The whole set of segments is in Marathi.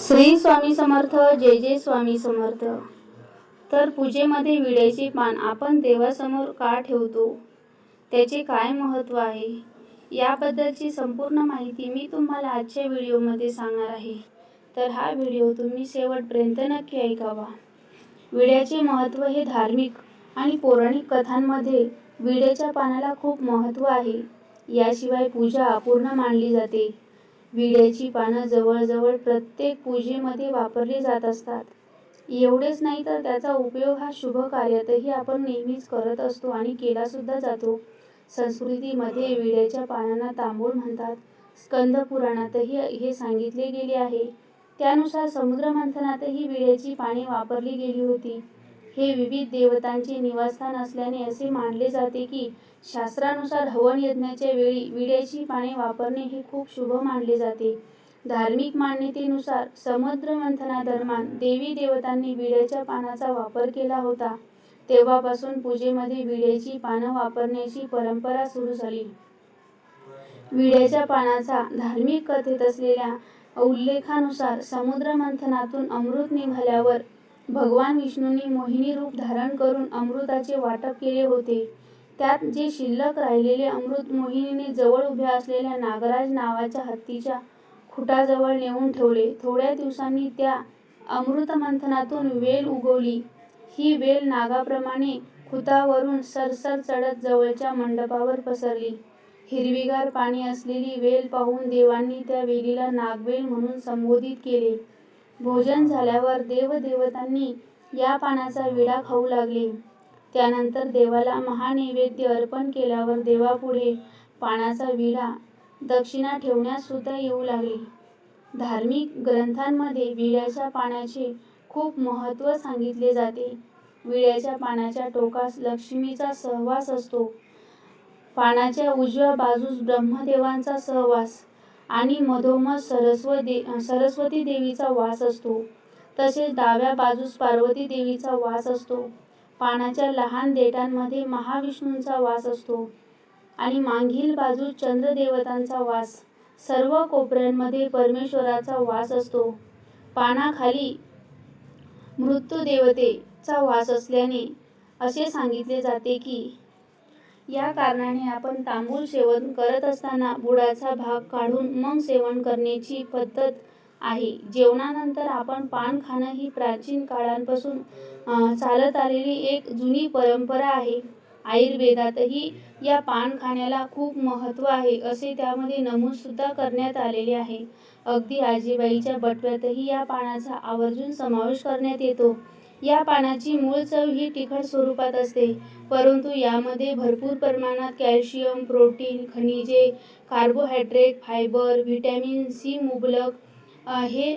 श्री स्वामी समर्थ जय जय स्वामी समर्थ. तर पूजेमध्ये विड्याचे पान आपण देवासमोर का ठेवतो? त्याचे काय महत्त्व आहे? याबद्दलची संपूर्ण माहिती मी तुम्हाला आजच्या व्हिडिओमध्ये सांगणार आहे. तर हा व्हिडिओ तुम्ही शेवटपर्यंत नक्की ऐकावा. विड्याचे महत्त्व हे धार्मिक आणि पौराणिक कथांमध्ये विड्याच्या पानाला खूप महत्त्व आहे. याशिवाय पूजा अपूर्ण मानली जाते. विड्याची पानं जवळजवळ प्रत्येक पूजेमध्ये वापरली जात असतात. एवढेच नाही तर त्याचा उपयोग हा शुभ कार्यातही आपण नेहमीच करत असतो आणि केला सुद्धा जातो. संस्कृतीमध्ये विड्याच्या पानांना तांबूळ म्हणतात. स्कंद पुराणातही हे सांगितले गेले आहे. त्यानुसार समुद्र मंथनातही विड्याची पाने वापरली गेली होती. हे विविध देवतांचे निवासस्थान असल्याने असे मानले जाते की शास्त्रानुसार हवन यज्ञाच्या वेळी विड्याची पाने वापरणे हे खूप शुभ मानले जाते. धार्मिक मान्यतेनुसार समुद्र मंथनादरम्यान देवी देवतांनी विड्याच्या पानाचा वापर केला होता. तेव्हापासून पूजेमध्ये विड्याची पानं वापरण्याची परंपरा सुरू झाली. विड्याच्या पानाचा धार्मिक कथेत असलेल्या उल्लेखानुसार समुद्र मंथनातून अमृत निघाल्यावर भगवान विष्णूंनी मोहिनी रूप धारण करून अमृताचे वाटप केले होते. त्यात जे शिल्लक राहिलेले अमृत मोहिनीने जवळ उभ्या असलेल्या नागराज नावाच्या हत्तीच्या खुटाजवळ नेऊन ठेवले. थोड्या दिवसांनी त्या अमृत मंथनातून वेल उगवली. ही वेल नागाप्रमाणे खुतावरून सरसर चढत जवळच्या मंडपावर पसरली. हिरवीगार पाणी असलेली वेल पाहून देवांनी त्या वेलीला नागवेल म्हणून संबोधित केले. भोजन झाल्यावर देवदेवतांनी या पानाचा विडा खाऊ लागले. त्यानंतर देवाला महानैवेद्य अर्पण केल्यावर देवापुढे पानाचा विडा दक्षिणा ठेवण्यास सुद्धा येऊ लागली. धार्मिक ग्रंथांमध्ये विड्याच्या पानाचे खूप महत्त्व सांगितले जाते. विड्याच्या पानाच्या टोकास लक्ष्मीचा सहवास असतो. पानाच्या उजव्या बाजूस ब्रह्मदेवांचा सहवास आणि मधोमध सरस्वती सरस्वती देवीचा वास असतो. तसेच डाव्या बाजूस पार्वती देवीचा वास असतो. पानाच्या लहान देठांमध्ये महाविष्णूंचा वास असतो. आणि मागील बाजूस चंद्रदेवतांचा वास सर्व कोपऱ्यांमध्ये परमेश्वराचा वास असतो. पानाखाली मृत्यूदेवतेचा वास असल्याने असे सांगितले जाते की या कारणाने आपण तांबूल सेवन करत असताना बुडाचा भाग काढून मग सेवन करण्याची पद्धत आहे. जेवणानंतर आपण पान खाणं ही प्राचीन काळांपासून चालत आलेली एक जुनी परंपरा आहे. आयुर्वेदातही या पान खाण्याला खूप महत्त्व आहे असे त्यामध्ये नमूदसुद्धा करण्यात आलेले आहे. अगदी आजीबाईच्या बटव्यातही या पानाचा आवर्जून समावेश करण्यात येतो. या पानाची मूळ चव ही तिखट स्वरूपात असते. परंतु यामध्ये भरपूर प्रमाणात कॅल्शियम प्रोटीन खनिजे कार्बोहायड्रेट फायबर व्हिटॅमिन सी मुबलक हे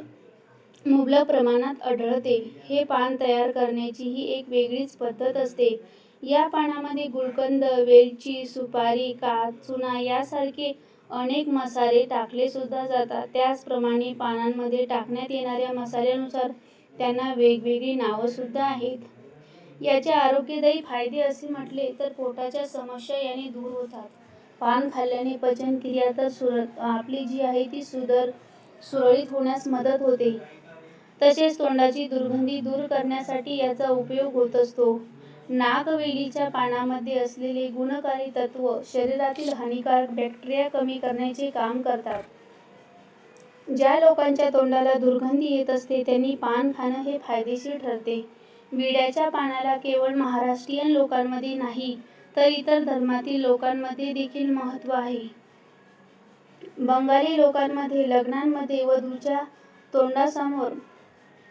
मुबलक प्रमाणात आढळते. हे पान तयार करण्याची ही एक वेगळीच पद्धत असते. या पानामध्ये गुलकंद वेलची सुपारी का चुना यासारखे अनेक मसाले टाकले सुद्धा जातात. त्याचप्रमाणे पानांमध्ये टाकण्यात येणाऱ्या मसाल्यानुसार त्यांना वेगवेगळी नावं सुद्धा आहेत. याचे आरोग्यदायी फायदे असे म्हटले तर पोटाच्या समस्या याने दूर होतात. पान खाल्ल्याने पचनक्रिया तर सुर आपली जी आहे ती सुदर सुरळीत होण्यास मदत होते. तसेच तोंडाची दुर्गंधी दूर करण्यासाठी याचा उपयोग होत असतो. नागवेलीच्या पानामध्ये असलेले गुणकारी तत्व शरीरातील हानिकारक बॅक्टेरिया कमी करण्याचे काम करतात. ज्या लोकांच्या तोंडाला दुर्गंधी येत असते त्यांनी पान खाणं हे फायदेशीर ठरते. विड्याच्या पानाला केवळ महाराष्ट्रीयन लोकांमध्ये नाही तर इतर धर्मातील लोकांमध्ये देखील महत्त्व आहे. बंगाली लोकांमध्ये लग्नांमध्ये वधूच्या तोंडासमोर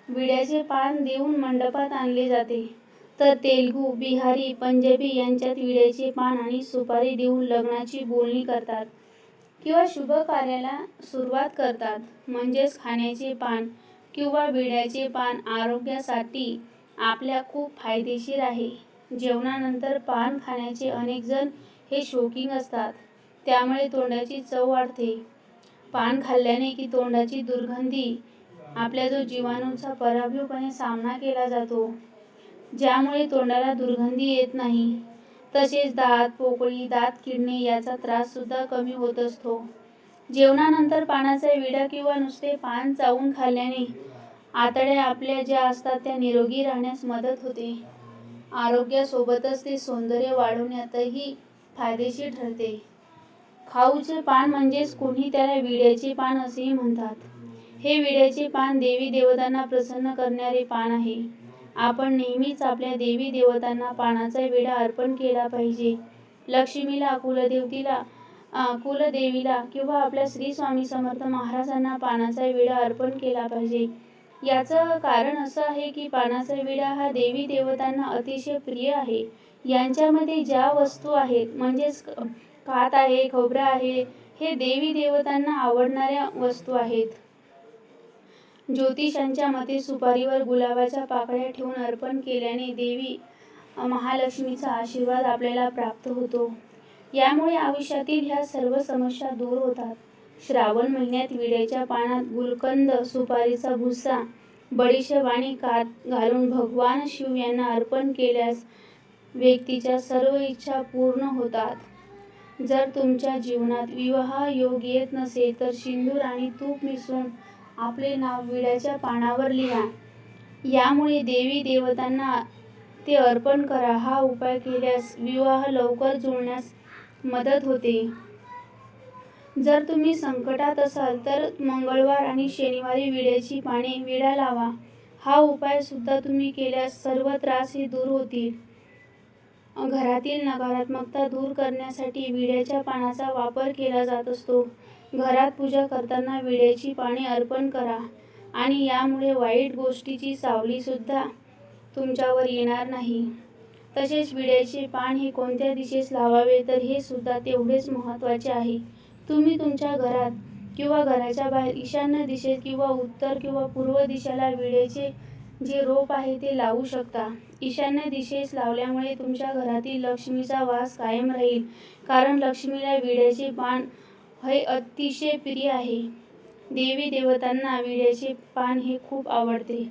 विड्याचे पान देऊन मंडपात आणले जाते. तर तेलगू बिहारी पंजाबी यांच्यात विड्याचे पान आणि सुपारी देऊन लग्नाची बोलणी करतात. किंवा शुभ कार्याला सुरुवात करतात. म्हणजेच खाण्याचे पान किंवा विड्याचे पान आरोग्यासाठी आपल्या खूप फायदेशीर आहे. जेवणानंतर पान खाण्याचे अनेक जण हे शौकिंग असतात. त्यामुळे तोंडाची चव वाढते. पान खाल्ल्याने की तोंडाची दुर्गंधी आपल्या जो जीवाणूंचा पराभवपणे सामना केला जातो. ज्यामुळे तोंडाला दुर्गंधी येत नाही. तसेच दात पोकळी दात किडणे याचा त्रास सुद्धा कमी होत असतो. जेवणानंतर पानाचा विडा किंवा नुसते पान चावून खाल्ल्याने आतड्या आपल्या ज्या असतात त्या निरोगी राहण्यास मदत होते. आरोग्यासोबतच ते सौंदर्य वाढवण्यातही फायदेशीर ठरते. खाऊचे पान म्हणजेच कोणी त्याला विड्याचे पान असेही म्हणतात. हे विड्याचे पान देवी देवतांना प्रसन्न करणारे पान आहे. आपण नेहमीच आपल्या देवी देवतांना पानाचा विडा अर्पण केला पाहिजे. लक्ष्मीला कुलदेवतीला कुलदेवीला किंवा आपल्या श्री स्वामी समर्थ महाराजांना पानाचा विडा अर्पण केला पाहिजे. याचं कारण असं आहे की पानाचा विडा हा देवी देवतांना अतिशय प्रिय आहे. यांच्यामध्ये ज्या वस्तू आहेत म्हणजेच कात आहे खोबरं आहे हे देवी देवतांना आवडणाऱ्या वस्तू आहेत. ज्योतिषांच्या मते सुपारीवर गुलाबाच्या पाकळ्या ठेवून अर्पण केल्याने देवी महालक्ष्मीचा आशीर्वाद आपल्याला प्राप्त होतो. यामुळे आयुष्यातील ह्या सर्व समस्या दूर होतात. श्रावण महिन्यात विड्याच्या पानात गुलकंद सुपारीचा भुसा बडीशेप आणि कात घालून भगवान शिव यांना अर्पण केल्यास व्यक्तीच्या सर्व इच्छा पूर्ण होतात. जर तुमच्या जीवनात विवाह योग येत नसेल तर सिंदूर आणि तूप मिसळून आपले नाव विड्याच्या पानावर लिहा. यामुळे देवी देवतांना ते अर्पण करा. हा उपाय केल्यास विवाह लवकर जुळण्यास मदत होते. जर तुम्ही संकटात असाल तर मंगळवार आणि शनिवारी विड्याची पाने विडा लावा. हा उपाय सुद्धा तुम्ही केल्यास सर्व त्रास हे दूर होतील. घरातील नकारात्मकता दूर करण्यासाठी विड्याच्या पानाचा वापर केला जात असतो. घरात पूजा करताना विड्याची पाने अर्पण करा आणि यामुळे वाईट गोष्टीची सावलीसुद्धा तुमच्यावर येणार नाही. तसेच विड्याचे पान हे कोणत्या दिशेस लावावे तर हे सुद्धा तेवढेच महत्त्वाचे आहे. तुम्ही तुमच्या घरात किंवा घराच्या बाहेर ईशान्य दिशेत किंवा उत्तर किंवा पूर्व दिशेला विड्याचे जे रोप आहे ते लावू शकता. ईशान्य दिशेस लावल्यामुळे तुमच्या घरातील लक्ष्मीचा वास कायम राहील. कारण लक्ष्मीला विड्याचे पान हे अतिशय प्रिय आहे. देवी देवतांना विड्याचे पान हे खूप आवडते.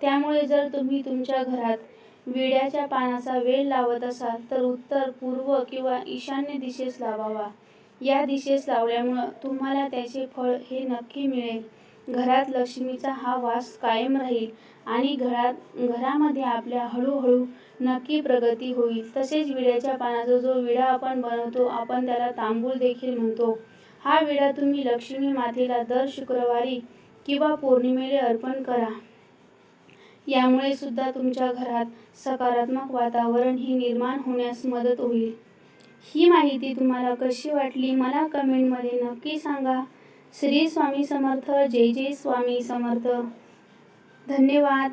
त्यामुळे जर तुम्ही तुमच्या घरात विड्याच्या पानाचा वेळ लावत असाल तर उत्तर पूर्व किंवा ईशान्य दिशेस लावावा. या दिशेस लावल्यामुळं तुम्हाला त्याचे फळ हे नक्की मिळेल. घरात लक्ष्मीचा हा वास कायम राहील आणि घरात घरामध्ये आपल्या हळूहळू नक्की प्रगती होईल. तसेच विड्याच्या पानाचा जो विडा आपण बनवतो आपण त्याला तांबूल देखील म्हणतो. हा विडा तुम्ही लक्ष्मी मातेला दर शुक्रवारी किंवा पौर्णिमेला अर्पण करा. यामुळे सुद्धा तुमच्या घरात सकारात्मक वातावरण ही निर्माण होण्यास मदत होईल. ही माहिती तुम्हाला कशी वाटली मला कमेंटमध्ये नक्की सांगा. श्री स्वामी समर्थ जय जय स्वामी समर्थ. धन्यवाद.